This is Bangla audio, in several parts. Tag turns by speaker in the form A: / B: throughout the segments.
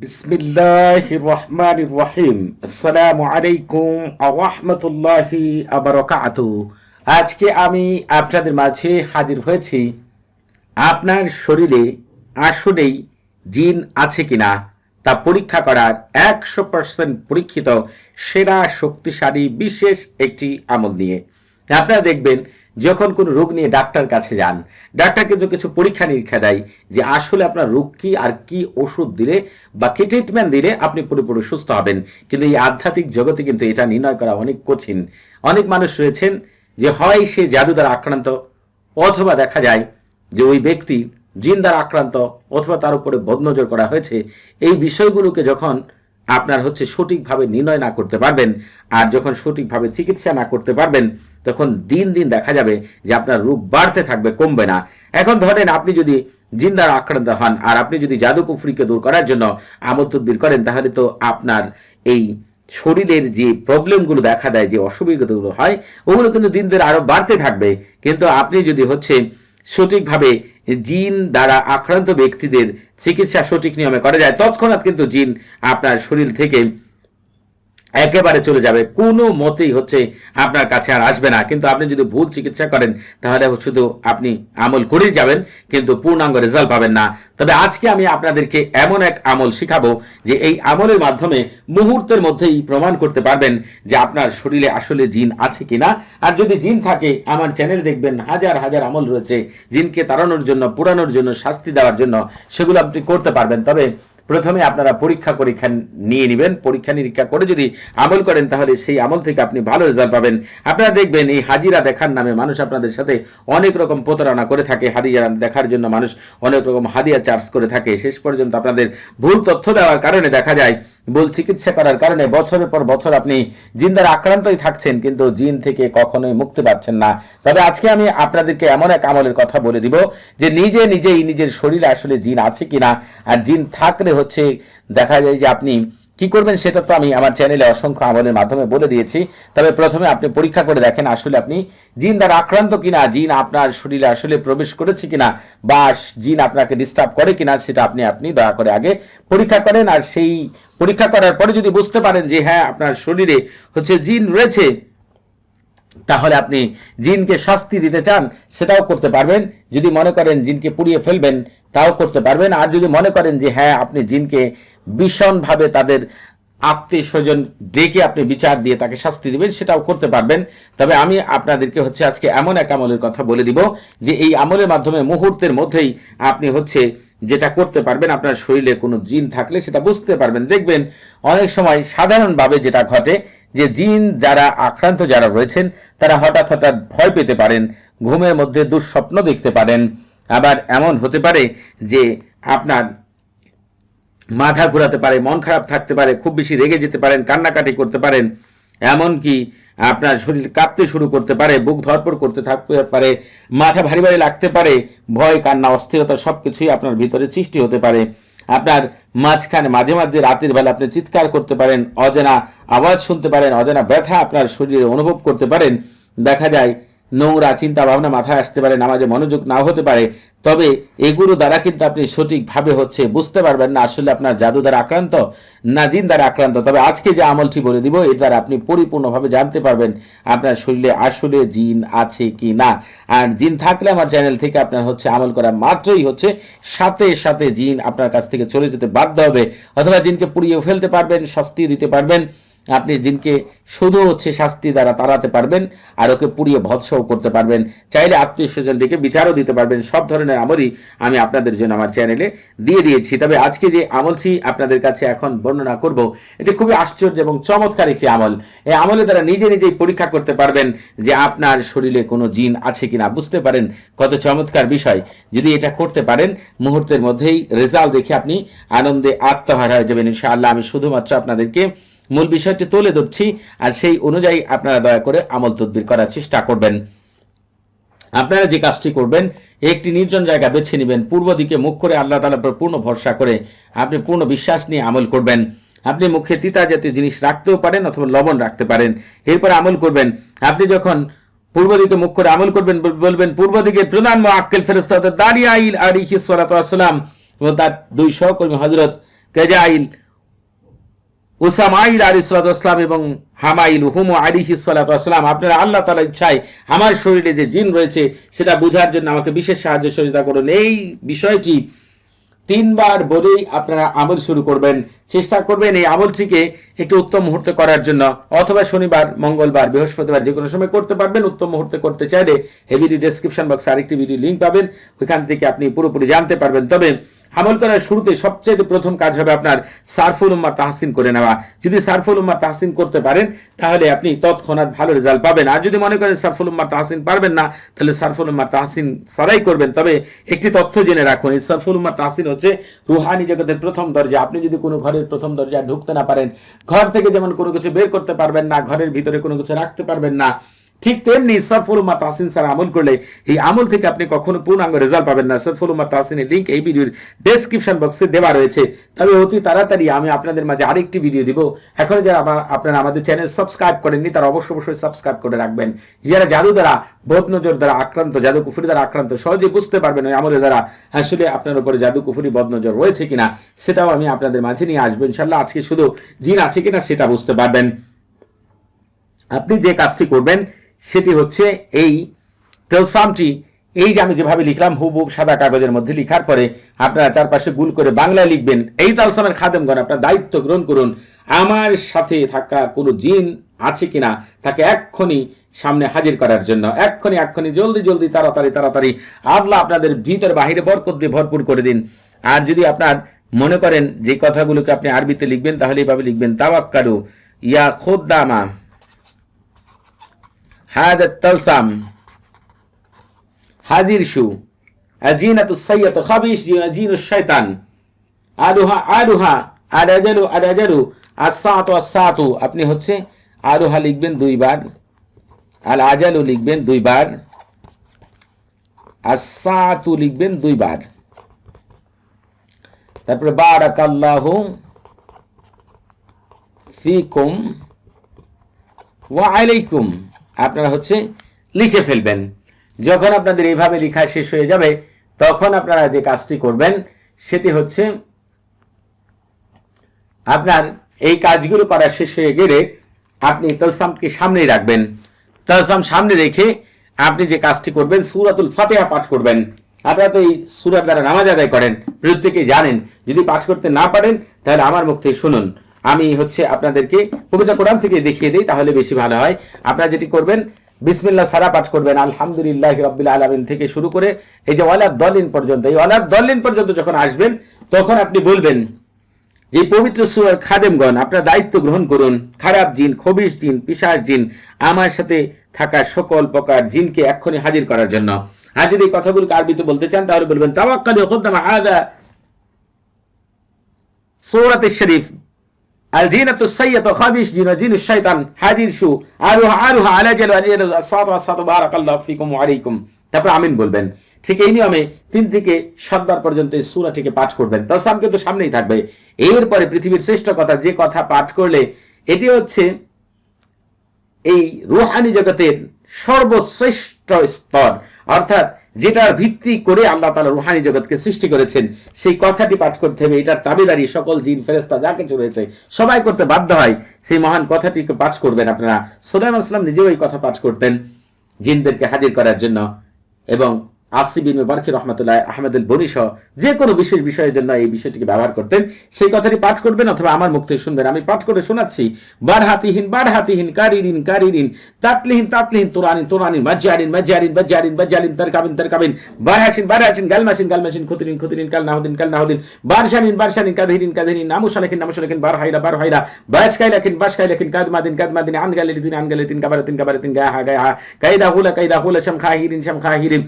A: বিসমিল্লাহ রহমান রহিম আসসালামু আলাইকুম রহমতুল্লাহি আবরকাত আজকে আমি আপনাদের মাঝে হাজির হয়েছি। আপনার শরীরে আসলেই জিন আছে কিনা তা পরীক্ষা করার একশো পার্সেন্ট পরীক্ষিত, সেরা, শক্তিশালী, বিশেষ একটি আমল নিয়ে। আপনারা দেখবেন যখন কোনো রোগ নিয়ে ডাক্তার কাছে যান ডাক্তার কিন্তু কিছু পরীক্ষা নিরীক্ষা দেয় যে আসলে আপনার রোগ কি আর কি ওষুধ দিলে বা কি ট্রিটমেন্ট দিলে আপনি পুরোপুরি সুস্থ হবেন। কিন্তু এই আধ্যাত্মিক জগতে কিন্তু এটা নির্ণয় করা অনেক কঠিন। অনেক মানুষ রয়েছেন যে হয় সে জাদু দ্বারা আক্রান্ত, অথবা দেখা যায় যে ওই ব্যক্তি জিন দ্বারা আক্রান্ত, অথবা তার উপরে বদনজর করা হয়েছে। এই বিষয়গুলোকে যখন আপনার হচ্ছে সঠিকভাবে নির্ণয় না করতে পারবেন, আর যখন সঠিকভাবে চিকিৎসা না করতে পারবেন তখন দিন দিন দেখা যাবে যে আপনার রোগ বাড়তে থাকবে, কমবে না। এখন ধরেন আপনি যদি জিন দ্বারা আক্রান্ত হন আর আপনি যদি জাদু কুফরিকে দূর করার জন্য আমল তদ্বির করেন, তাহলে তো আপনার এই শরীরের যে প্রবলেমগুলো দেখা দেয়, যে অসুবিধাগুলো হয়, ওগুলো কিন্তু দিন দিন আরও বাড়তে থাকবে। কিন্তু আপনি যদি হচ্ছে সঠিকভাবে জিন দ্বারা আক্রান্ত ব্যক্তিদের চিকিৎসা সঠিক নিয়মে করা যায়, তৎক্ষণাৎ কিন্তু জিন আপনার শরীর থেকে একেবারে চলে যাবে। কোনো মতেই হচ্ছে আপনার কাছে আর আসবে না। কিন্তু আপনি যদি ভুল চিকিৎসা করেন, তাহলে শুধু আপনি আমল করেই যাবেন, কিন্তু পূর্ণাঙ্গ রেজাল্ট পাবেন না। তবে আজকে আমি আপনাদেরকে এমন এক আমল শিখাবো, যে এই আমলের মাধ্যমে মুহূর্তের মধ্যেই প্রমাণ করতে পারবেন যে আপনার শরীরে আসলে জিন আছে কিনা। আর যদি জিন থাকে, আমার চ্যানেল দেখবেন, হাজার হাজার আমল রয়েছে জিনকে তাড়ানোর জন্য পুরানোর জন্য, শাস্তি দেওয়ার জন্য, সেগুলো আপনি করতে পারবেন। তবে প্রথমে আপনারা পরীক্ষা পরীক্ষা নিয়ে নেবেন। পরীক্ষা নিরীক্ষা করে যদি আমল করেন, তাহলে সেই আমল থেকে আপনি ভালো রেজাল্ট পাবেন। আপনারা দেখবেন এই হাজিরা দেখার নামে মানুষ আপনাদের সাথে অনেক রকম প্রতারণা করে থাকে। হাদিয়া দেখার জন্য মানুষ অনেক রকম হাদিয়া চার্জ করে থাকে। শেষ পর্যন্ত আপনাদের ভুল তথ্য দেওয়ার কারণে দেখা যায় ভুল চিকিৎসা করার কারণে বছরের পর বছর আপনি জিন দ্বারা আক্রান্তই থাকছেন, কিন্তু জিন থেকে কখনোই মুক্তি পাচ্ছেন না। তবে আজকে আমি আপনাদেরকে এমন এক আমলের কথা বলে দিব যে নিজে নিজেই নিজের শরীরে আসলে জিন আছে কিনা। আর জিন থাকলে হচ্ছে দেখা যায় যে আপনি কি করবেন সেটা তো আমি আমার চ্যানেলে অসংখ্য আমলের মাধ্যমে বলে দিয়েছি। তবে প্রথমে আপনি পরীক্ষা করে দেখেন আসলে আপনি জিন দ্বারা আক্রান্ত কিনা, জিন আপনার শরীরে আসলে প্রবেশ করেছে কিনা, বা জিন আপনাকে ডিস্টার্ব করে কিনা, সেটা আপনি আপনি দয়া করে আগে পরীক্ষা করেন। আর সেই পরীক্ষা করার পরে যদি বুঝতে পারেন যে হ্যাঁ আপনার শরীরে হচ্ছে জিন রয়েছে তাহলে আপনি জিনকে শাস্তি দিতে চান, সেটাও করতে পারবেন। যদি মনে করেন জিনকে পুড়িয়ে ফেলবেন, তাও করতে পারবেন। আর যদি মনে করেন যে হ্যাঁ আপনি জিনকে ভীষণভাবে তাদের আত্মীয় স্বজন ডেকে আপনি বিচার দিয়ে তাকে শাস্তি দিবেন, সেটাও করতে পারবেন। তবে আমি আপনাদেরকে হচ্ছে আজকে এমন এক আমলের কথা বলে দিব, যে এই আমলের মাধ্যমে মুহূর্তের মধ্যেই আপনি হচ্ছে যেটা করতে পারবেন, আপনার শরীরে কোনো জিন থাকলে সেটা বুঝতে পারবেন। দেখবেন অনেক সময় সাধারণভাবে যেটা ঘটে যে জিন যারা আক্রান্ত যারা রয়েছেন, তারা হঠাৎ হঠাৎ ভয় পেতে পারেন, ঘুমের মধ্যে দুঃস্বপ্ন দেখতে পারেন। আবার এমন হতে পারে যে আপনার মাথা ঘোরাতে পারে, মন খারাপ থাকতে পারে, খুব বেশি রেগে যেতে পারেন, কান্নাকাটি করতে পারেন। এমনকি আপনার শরীর কাঁপতে শুরু করতে পারে, বুক ধরপড় করতে থাকতে পারে, মাথা ভারী ভারী লাগতে পারে, ভয়, কান্না, অস্থিরতা সব কিছুই আপনার ভিতরে সৃষ্টি হতে পারে। আপনার মাঝখানে, মাঝে মাঝে রাতের বেলা আপনি চিৎকার করতে পারেন, অজানা আওয়াজ শুনতে পারেন, অজানা ব্যথা আপনার শরীরে অনুভব করতে পারেন। দেখা যায় নোংরা চিন্তা ভাবনা মাথায় আসতে পারে, নামাজে মনোযোগ নাও হতে পারে, তবে এগুলো দ্বারা কিন্তু আপনি সঠিকভাবে হচ্ছে বুঝতে পারবেন না, আসলে আপনার জাদু দ্বারা আক্রান্ত না জিন দ্বারা আক্রান্ত। তবে আজকে যে আমলটি বলে দিব, এর দ্বারা আপনি পরিপূর্ণভাবে জানতে পারবেন আপনার শরীরে আসলে জিন আছে কি না। আর জিন থাকলে আমার চ্যানেল থেকে আপনার হচ্ছে আমল করা মাত্রই হচ্ছে সাথে সাথে জিন আপনার কাছ থেকে চলে যেতে বাধ্য হবে। অথবা জিনকে পুড়িয়ে ফেলতে পারবেন শাস্তি দিতে পারবেন। আপনি জিনকে শুধু হচ্ছে শাস্তি দ্বারা তাড়াতে পারবেন আর ওকে পুড়িয়ে ভৎসও করতে পারবেন। চাইলে আত্মীয় দিকে বিচারও দিতে পারবেন। সব ধরনের আমলই আমি আপনাদের জন্য আমার চ্যানেলে দিয়ে দিয়েছি। তবে আজকে যে আমলটি আপনাদের কাছে এখন বর্ণনা করব, এটি খুবই আশ্চর্য এবং চমৎকার একটি আমল। এই আমলের দ্বারা নিজে নিজেই পরীক্ষা করতে পারবেন যে আপনার শরীরে কোনো জিন আছে কিনা। বুঝতে পারেন কত চমৎকার বিষয়। যদি এটা করতে পারেন, মুহূর্তের মধ্যেই রেজাল্ট দেখে আপনি আনন্দে আত্মহারা হয়ে যাবেন। ইনশাআল্লাহ আমি শুধুমাত্র আপনাদেরকে মূল বিষয়টি তুলে ধরছি আর সেই অনুযায়ী আপনারা দয়া করে আমল তদবির করার চেষ্টা করবেন। আপনারা যে কাজটি করবেন, একটি নির্জন জায়গা বেছে নেবেন, পূর্ব দিকে মুখ করে আল্লাহ তালার উপর পূর্ণ ভরসা করে আপনি পূর্ণ বিশ্বাস নিয়ে আমল করবেন। আপনি মুখে তিতা জাতীয় জিনিস রাখতেও পারেন অথবা লবণ রাখতে পারেন। এরপর আমল করবেন। আপনি যখন পূর্ব দিকে মুখ করে আমল করবেন বলবেন, পূর্ব দিকে প্রধান আক্কেল ফেরস্তা দাঁড়িয়ে আইল আলিহি সালাম এবং তার দুই সহকর্মী হজরত কেজাইল উসামাইল আলী সালাতাম এবং হামাইল হুম আলিহি সালাতাম আপনারা আল্লাহ তালা ইচ্ছায় আমার শরীরে যে জিন রয়েছে, সেটা বোঝার জন্য আমাকে বিশেষ সাহায্য সহযোগিতা করুন। এই বিষয়টি তিনবার বলেই আপনারা আমল শুরু করবেন। চেষ্টা করবেন এই আমলটিকে একটু উত্তম মুহূর্তে করার জন্য। অথবা শনিবার, মঙ্গলবার, বৃহস্পতিবার যে কোনো সময় করতে পারবেন। উত্তম মুহূর্তে করতে চাইলে ভিডিও ডেসক্রিপশন বক্সে আরেকটি ভিডিও লিঙ্ক পাবেন। ওইখান থেকে আপনি পুরোপুরি জানতে পারবেন। তবে আমল করার শুরুতে সবচেয়ে প্রথম কাজ হবে আপনার সারফুল উম্মার তাহসিন করে নেওয়া। যদি সারফুল উম্মার তাহসিন করতে পারেন, তাহলে আপনি তৎক্ষণাৎ ভালো রেজাল্ট পাবেন। আর যদি মনে করেন সারফুল উম্মার তাহসিন পারবেন না, তাহলে সারফুল উম্মার তাহসিন সারাই করবেন। তবে একটি তথ্য জেনে রাখুন, এই সারফুল উম্মার তাহসিন হচ্ছে রুহানি জগতের প্রথম দরজা। আপনি যদি কোনো ঘরের প্রথম দরজায় ঢুকতে না পারেন, ঘর থেকে যেমন কোনো কিছু বের করতে পারবেন না, ঘরের ভিতরে কোনো কিছু রাখতে পারবেন না ঠিক তেমনি সরফুলুমা তাহসিন স্যার আমল করলে এই আমল থেকে আপনি কখনো পূর্ণাঙ্গ রেজাল্ট পাবেন না। সরফুলুমা তাহসিনের লিঙ্ক এই ভিডিওর ডেসক্রিপশন বক্সে দেওয়া রয়েছে। তবে অতি তাড়াতাড়ি আমি আপনাদের মাঝে আরেকটি ভিডিও দিব। এখন যারা আমার আপনারা আমাদের চ্যানেল সাবস্ক্রাইব করেননি, তারা অবশ্যই অবশ্যই সাবস্ক্রাইব করে রাখবেন। যারা জাদু দ্বারা বোধ নজর দ্বারা আক্রান্ত, জাদু কুফুরি দ্বারা আক্রান্ত সহজে বুঝতে পারবেন ওই আমলের দ্বারা আসলে আপনার উপরে জাদু কুফুরি বদ নজর রয়েছে কিনা। সেটাও আমি আপনাদের মাঝে নিয়ে আসব। ইনশাল্লাহ আজকে শুধু জিন আছে কিনা সেটা বুঝতে পারবেন। আপনি যে কাজটি করবেন সেটি হচ্ছে এই। তেলসামটি এই যে আমি যেভাবে লিখলাম হুবহুব সাদা কাগজের মধ্যে লিখার পরে আপনারা চারপাশে গুল করে বাংলায় লিখবেন। এই তালসামের খাদেমগণ, আপনার দায়িত্ব গ্রহণ করুন। আমার সাথে থাকা কোনো জিন আছে কিনা, তাকে এক্ষুনি সামনে হাজির করার জন্য। এক্ষুনি এক্ষুনি, জলদি জলদি, তাড়াতাড়ি তাড়াতাড়ি আল্লাহ আপনাদের ভিতর বাহিরে বরকত দিয়ে ভরপুর করে দিন। আর যদি আপনার মনে করেন যে কথাগুলোকে আপনি আরবিতে লিখবেন, তাহলে এইভাবে লিখবেন, তাওয়াক্কালু ইয়া খোদ্দামা। هذا التلسم হাজির শু আজিনাতু সাইয়াতু খাবিশ জিন الشيطان আলুহা আলুহা আরাজালু আরাজালু আসাতু আসাতু আপনি হচ্ছে আলুহা লিখবেন দুইবার আল আজালু লিখবেন দুইবার আসাতু লিখবেন দুইবার তারপরে বারাকাল্লাহু ফিকুম ওয়া আলাইকুম আপনারা হচ্ছে লিখে ফেলবেন। যখন আপনাদের এইভাবে লেখা শেষ হয়ে যাবে, তখন আপনারা যে কাজটি করবেন, সেটি হচ্ছে আপনার এই কাজগুলো করা শেষ হয়ে গেলে আপনি তলসামকে সামনেই রাখবেন। তলসাম সামনে রেখে আপনি যে কাজটি করবেন, সুরাতুল ফাতেহা পাঠ করবেন। আপনারা তো এই সুরার দ্বারা নামাজ আদায় করেন প্রত্যেকে জানেন। যদি পাঠ করতে না পারেন, তাহলে আমার মুখ থেকে শুনুন। আমি হচ্ছে আপনাদেরকে পবিত্র কোরআন থেকে দেখিয়ে দিই, তাহলে বেশি ভালো হয়। আপনারা যেটি করবেন বিসমিল্লা সারা পাঠ করবেন, আলহামদুলিল্লাহ রব্বিল আলমিন থেকে শুরু করে এই যে ওয়ালাদ দলিন পর্যন্ত, এই ওয়ালাদ দলিন পর্যন্ত যখন আসবেন, তখন আপনি বলবেন যে পবিত্র সুরার খাদেমগণ, আপনার দায়িত্ব গ্রহণ করুন। খারাপ জিন খবিস জিন পিসার জিন, আমার সাথে থাকা সকল প্রকার জিনকে এক্ষুনি হাজির করার জন্য। আর যদি এই কথাগুলোকে আরবিতে বলতে চান, তাহলে বলবেন, তাওয়াক্কালি খুদ্দামা হাদা সূরাতুশ শরীফ। আল জিনাতু সাইয়াতু আমিন বলবেন। ঠিক এই নিয়মে তিন থেকে সাতবার পর্যন্ত এই সূরাটিকে পাঠ করবেন। তাসাম কিন্তু সামনেই থাকবে। এরপরে পৃথিবীর শ্রেষ্ঠ কথা, যে কথা পাঠ করলে এটি হচ্ছে এই রুহানি জগতের সর্বশ্রেষ্ঠ স্তর। অর্থাৎ যেটার ভিত্তি করে আল্লাহ তালা রুহানি জগৎকে সৃষ্টি করেছেন, সেই কথাটি পাঠ করতে হবে। এটার তাবেদারি সকল জিন ফেরেস্তা যা কিছু রয়েছে, সবাই করতে বাধ্য হয়। সেই মহান কথাটিকে পাঠ করবেন আপনারা। সোলাইম আসলাম নিজেও এই কথা পাঠ করতেন, জিনদেরকে হাজির করার জন্য। এবং আসিবিন বারকি রহমতুল্লাহ আহমেদুল বনিস যে কোনো বিশেষ বিষয়ের জন্য এই বিষয়টিকে ব্যবহার করতেন। সেই কথাটি পাঠ করবেন অথবা আমার মুখ থেকে শুনবেন। আমি পাঠ করে শোনাচ্ছি। বার হাতিহীন বার হাতিহীন কারিরিন কারিরিন, তাতলিহীন তাতলিহীন, তোরানিন তোরানিন, মাজ্জারিন মাজ্জারিন, বাজ্জারিন বাজ্জারিন তার কাবিন তার কাবিন বার হাসিন বার হাসিন গালমাসিন গালমাসিন, খুতিরিন খুতিরিন কাল নাহদিন কাল নাহদিন বারশানিন বারশানিন কাদিরিন কাদিরিন নামুশালাকিন নামুশালাকিন বার হাইলা বার হাইলা বাসকাইলাকিন বাসকাইলাকিন কাদমাদিন কাদমাদিন আনগালিদিন আনগালিদিন কাবারাতিন কাবারাতিন, গাহা গাহা কাইদা হুলা কাইদা হুলা শামখাহিরিন শামখাহিরিন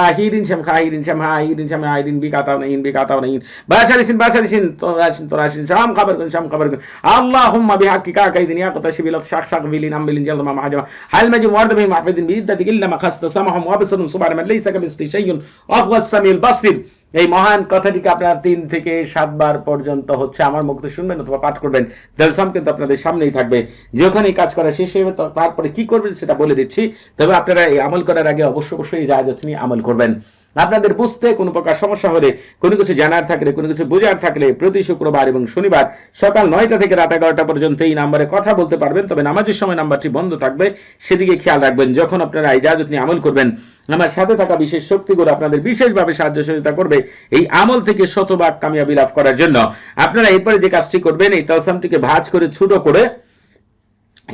A: শামখাহিরিন শামখাহিরিন শামখাহিরিন শামখাহিরিন বিকাতাউনাইন বিকাতাউনাইন বাসারিসিন বাসারিসিন তোরাসিন তোরাসিন শাম খাবার কোন শাম খাবার কুন আল্লাহুম্মা বিহাক্কি কা কাইদিন ইয়া কতাশবিল শাক শাক বিলিন আমবিলিন জালমা মাহাজমা হাল মাজি ওয়ারদ বি মাহফিদিন বিইদ্দাতিক ইল্লা মা খাসতা সামাহুম ওয়া বিসাদুম সুবহান মান লাইসা কামিসতি শাইউন ওয়া সামিউল বাসির এই মহান কথাটিকে আপনারা তিন থেকে সাতবার পর্যন্ত হচ্ছে আমার মুখ শুনবেন অথবা পাঠ করবেন। জলসাম কিন্তু আপনাদের সামনেই থাকবে। যখন এই কাজ করা শেষ হবে তারপরে কি করবেন সেটা বলে দিচ্ছি। তবে আপনারা এই আমল করার আগে অবশ্য অবশ্যই যা যত্নি আমল করবেন। আপনাদের বুঝতে কোনো প্রকার সমস্যা হলে, কোনো কিছু জানার থাকলে, কোনো কিছু বোঝার থাকলে প্রতি শুক্রবার এবং শনিবার সকাল নয়টা থেকে রাত এগারোটা পর্যন্ত এই নাম্বারে কথা বলতে পারবেন। তবে নামাজের সময় নাম্বারটি বন্ধ থাকবে, সেদিকে খেয়াল রাখবেন। যখন আপনারা ইজাজত নিয়ে আমল করবেন, আমার সাথে থাকা বিশেষ শক্তিগুলো আপনাদের বিশেষভাবে সাহায্য সহযোগিতা করবে এই আমল থেকে শতভাগ কামিয়াবি লাভ করার জন্য। আপনারা এরপরে যে কাজটি করবেন, এই তলসামটিকে ভাঁজ করে ছোট করে,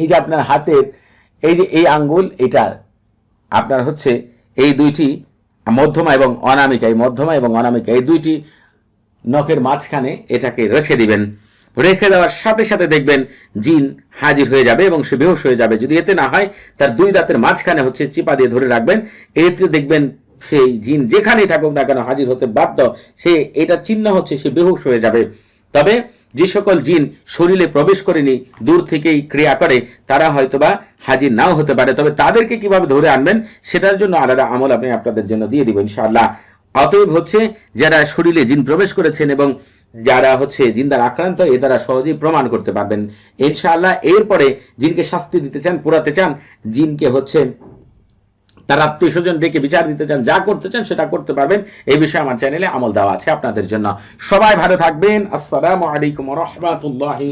A: এই যে আপনার হাতের, এই যে এই আঙ্গুল, এটা আপনার হচ্ছে এই দুইটি মধ্যমা এবং অনামিকা, এই মধ্যমা এবং অনামিকা, এই দুইটি নখের মাঝখানে এটাকে রেখে দিবেন। রেখে দেওয়ার সাথে সাথে দেখবেন জিন হাজির হয়ে যাবে এবং সে বেহুশ হয়ে যাবে। যদি এতে না হয়, তার দুই দাঁতের মাঝখানে হচ্ছে চিপা দিয়ে ধরে রাখবেন। এতে দেখবেন সেই জিন যেখানেই থাকুক না কেন হাজির হতে বাধ্য। সে, এটা চিহ্ন হচ্ছে সে বেহুশ হয়ে যাবে। তবে যে সকল জিন শরীরে প্রবেশ করেনি, দূর থেকেই ক্রিয়া করে, তারা হয়তোবা হাজির নাও হতে পারে। তবে তাদেরকে কীভাবে ধরে আনবেন, সেটার জন্য আলাদা আমল আমি আপনাদের জন্য দিয়ে দিব ইনশাআল্লাহ। অতএব হচ্ছে, যারা শরীরে জিন প্রবেশ করেছেন এবং যারা হচ্ছে জিন্দার আক্রান্ত, এ তারা সহজেই প্রমাণ করতে পারবেন। ইনশাআল্লাহ, এরপরে জিনকে শাস্তি দিতে চান, পোড়াতে চান, জিনকে হচ্ছে তার আত্মীয় স্বজন ডেকে বিচার দিতে চান, যা করতে চান সেটা করতে পারবেন। এই বিষয়ে আমার চ্যানেলে আমল দেওয়া আছে আপনাদের জন্য। সবাই ভালো থাকবেন। আসসালামু আলাইকুম রহমতুল্লাহি